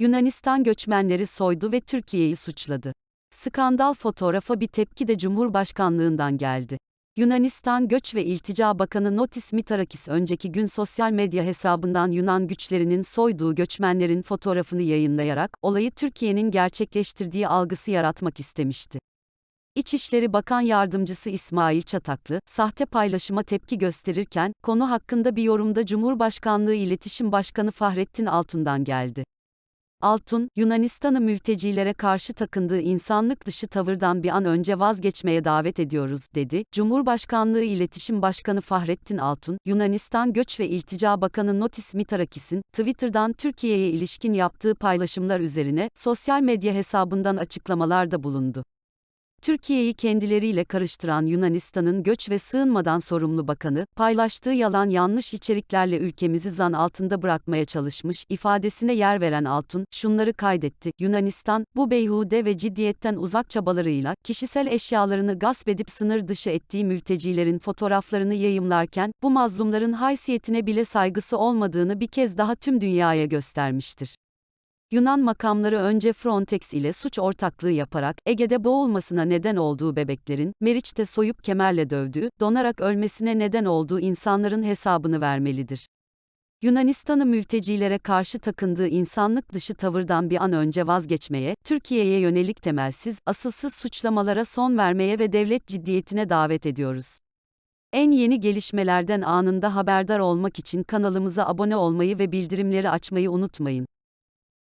Yunanistan göçmenleri soydu ve Türkiye'yi suçladı. Skandal fotoğrafa bir tepki de Cumhurbaşkanlığından geldi. Yunanistan Göç ve İltica Bakanı Notis Mitarakis önceki gün sosyal medya hesabından Yunan güçlerinin soyduğu göçmenlerin fotoğrafını yayınlayarak olayı Türkiye'nin gerçekleştirdiği algısı yaratmak istemişti. İçişleri Bakan Yardımcısı İsmail Çataklı, sahte paylaşıma tepki gösterirken, konu hakkında bir yorumda Cumhurbaşkanlığı İletişim Başkanı Fahrettin Altun'dan geldi. Altun, Yunanistan'ı mültecilere karşı takındığı insanlık dışı tavırdan bir an önce vazgeçmeye davet ediyoruz, dedi. Cumhurbaşkanlığı İletişim Başkanı Fahrettin Altun, Yunanistan Göç ve İltica Bakanı Notis Mitarakis'in, Twitter'dan Türkiye'ye ilişkin yaptığı paylaşımlar üzerine, sosyal medya hesabından açıklamalarda bulundu. Türkiye'yi kendileriyle karıştıran Yunanistan'ın göç ve sığınmadan sorumlu bakanı, paylaştığı yalan yanlış içeriklerle ülkemizi zan altında bırakmaya çalışmış ifadesine yer veren Altun, şunları kaydetti. Yunanistan, bu beyhude ve ciddiyetten uzak çabalarıyla, kişisel eşyalarını gasp edip sınır dışı ettiği mültecilerin fotoğraflarını yayımlarken, bu mazlumların haysiyetine bile saygısı olmadığını bir kez daha tüm dünyaya göstermiştir. Yunan makamları önce Frontex ile suç ortaklığı yaparak Ege'de boğulmasına neden olduğu bebeklerin, Meriç'te soyup kemerle dövdüğü, donarak ölmesine neden olduğu insanların hesabını vermelidir. Yunanistan'ı mültecilere karşı takındığı insanlık dışı tavırdan bir an önce vazgeçmeye, Türkiye'ye yönelik temelsiz, asılsız suçlamalara son vermeye ve devlet ciddiyetine davet ediyoruz. En yeni gelişmelerden anında haberdar olmak için kanalımıza abone olmayı ve bildirimleri açmayı unutmayın.